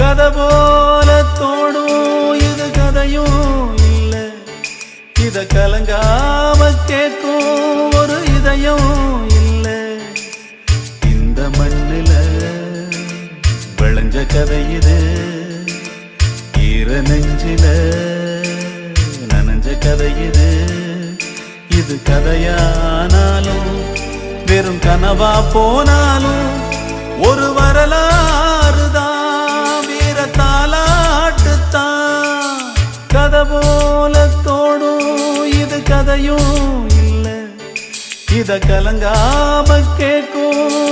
கதை போல தோடும் இது கதையும் இல்லை. இத கலங்காம கேட்கும் ஒரு இதயம் இல்லை. இந்த மண்ணில விளைஞ்ச கதை இது. ஈர நெஞ்சில நனைஞ்ச கதை இது. இது கதையானாலும் வெறும் கனவா போனாலும் ஒரு கதை போல தோடும் இது கதையும் இல்லை. இத கலங்காம கேட்கும்.